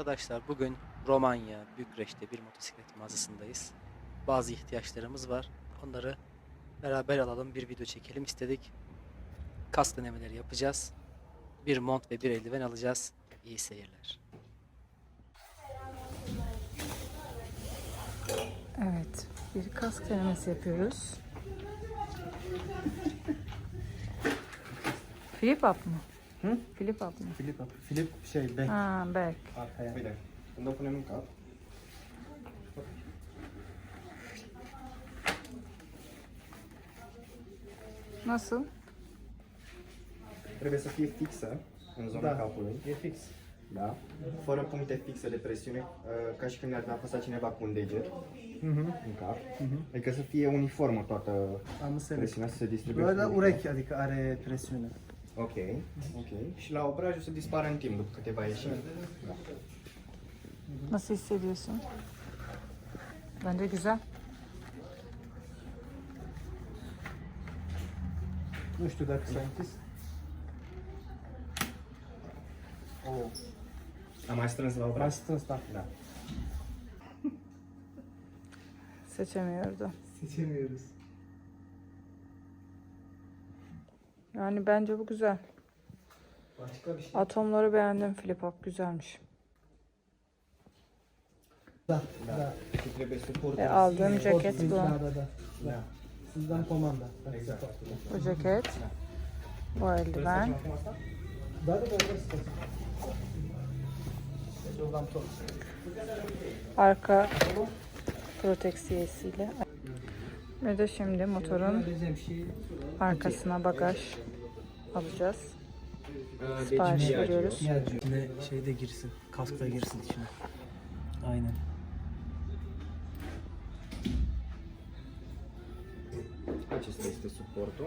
Arkadaşlar bugün Romanya, Bükreş'te bir motosiklet mağazasındayız. Bazı ihtiyaçlarımız var. Onları beraber alalım, bir video çekelim istedik. Kask denemeleri yapacağız. Bir mont ve bir eldiven alacağız. İyi seyirler. Evet, bir kask denemesi yapıyoruz. Flip up mı? Hı? Flip up mı? Filip, Filip şey back Ha, back. arkaya. Bine, când o punem în cap, Nasıl? trebuie să fie fixă în zona Da. capului, E fix. da? fără puncte fixe de presiune, uh, ca și când ne-ar apăsa cineva cu un deget Mhm. în cap. Mhm. Adică să fie uniformă toată Am înțeles. presiunea, să se distribuie. Doar la uniform. urechi, adică are presiune. Ok, ok. Și la obraj o să dispară în timp, după câteva ieșiri. Da. Nasıl hissediyorsun? Bence güzel. Nu știu dacă s-a închis. Oh, Am mai strâns la mai obraj? strâns, da. Da. Seçemiyordu. Seçemiyoruz. Yani bence bu güzel. Başka bir şey. Atomları beğendim. Flip up güzelmiş. Da. E, aldığım ceket bu. Sizden komanda. Bu ceket. Bu eldiven. tot. Arka proteksiyesiyle. Ve de şimdi motorun arkasına bagaj alacağız. Sipariş veriyoruz. İçine şey de girsin, kask da girsin içine. Aynen. Acesta este suportul.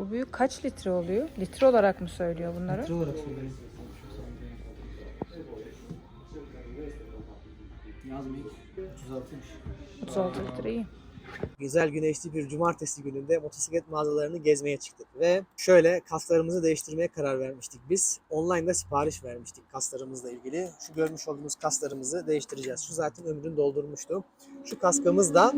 Bu büyük kaç litre oluyor? Litre olarak mı söylüyor bunları? Litre olarak söyleyeyim. Yazmayın. 360'mış. 36 litre iyi. güzel güneşli bir cumartesi gününde motosiklet mağazalarını gezmeye çıktık. Ve şöyle kasklarımızı değiştirmeye karar vermiştik biz. Online'da sipariş vermiştik kasklarımızla ilgili. Şu görmüş olduğunuz kasklarımızı değiştireceğiz. Şu zaten ömrünü doldurmuştu. Şu kaskımız da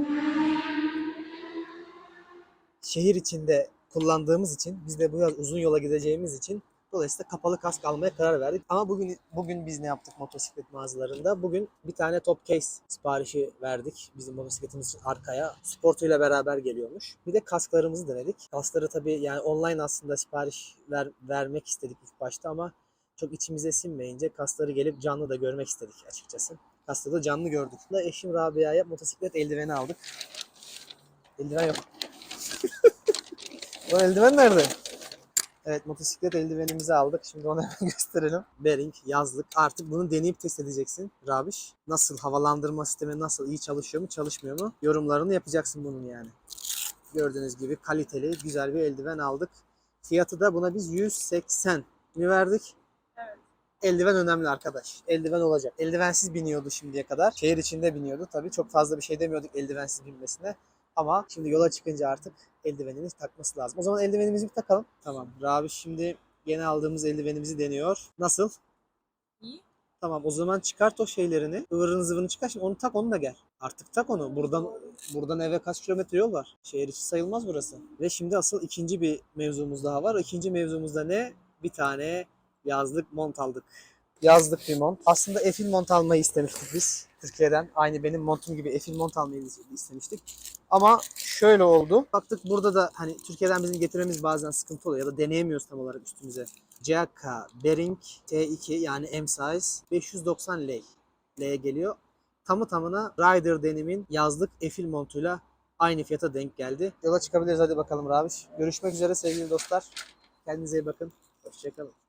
şehir içinde kullandığımız için, biz de bu yaz uzun yola gideceğimiz için Dolayısıyla kapalı kask almaya karar verdik. Ama bugün bugün biz ne yaptık motosiklet mağazalarında? Bugün bir tane top case siparişi verdik. Bizim motosikletimiz arkaya. Sportuyla beraber geliyormuş. Bir de kasklarımızı denedik. Kaskları tabii yani online aslında sipariş ver, vermek istedik ilk başta ama çok içimize sinmeyince kaskları gelip canlı da görmek istedik açıkçası. Kaskları da canlı gördük. Da eşim Rabia'ya motosiklet eldiveni aldık. Eldiven yok. O eldiven nerede? Evet motosiklet eldivenimizi aldık. Şimdi onu hemen gösterelim. Bearing, yazlık. Artık bunu deneyip test edeceksin Rabiş. Nasıl havalandırma sistemi nasıl iyi çalışıyor mu çalışmıyor mu? Yorumlarını yapacaksın bunun yani. Gördüğünüz gibi kaliteli güzel bir eldiven aldık. Fiyatı da buna biz 180 mi verdik? Eldiven önemli arkadaş. Eldiven olacak. Eldivensiz biniyordu şimdiye kadar. Şehir içinde biniyordu. Tabii çok fazla bir şey demiyorduk eldivensiz binmesine. Ama şimdi yola çıkınca artık eldivenini takması lazım. O zaman eldivenimizi bir takalım. Tamam. Rabi şimdi yeni aldığımız eldivenimizi deniyor. Nasıl? İyi. Tamam o zaman çıkart o şeylerini. Ivırını zıvırını çıkar. Şimdi onu tak onu da gel. Artık tak onu. Buradan buradan eve kaç kilometre yol var? Şehir içi sayılmaz burası. Ve şimdi asıl ikinci bir mevzumuz daha var. İkinci mevzumuzda ne? Bir tane yazlık mont aldık. Yazlık bir mont. Aslında efil mont almayı istemiştik biz Türkiye'den. Aynı benim montum gibi efil mont almayı istemiştik. Ama şöyle oldu. Baktık burada da hani Türkiye'den bizim getirmemiz bazen sıkıntı oluyor ya da deneyemiyoruz tam olarak üstümüze. CK Bering T2 yani M size 590 L. L'ye geliyor. Tamı tamına Rider denimin yazlık efil montuyla aynı fiyata denk geldi. Yola çıkabiliriz hadi bakalım Rabiş. Görüşmek üzere sevgili dostlar. Kendinize iyi bakın. Hoşçakalın.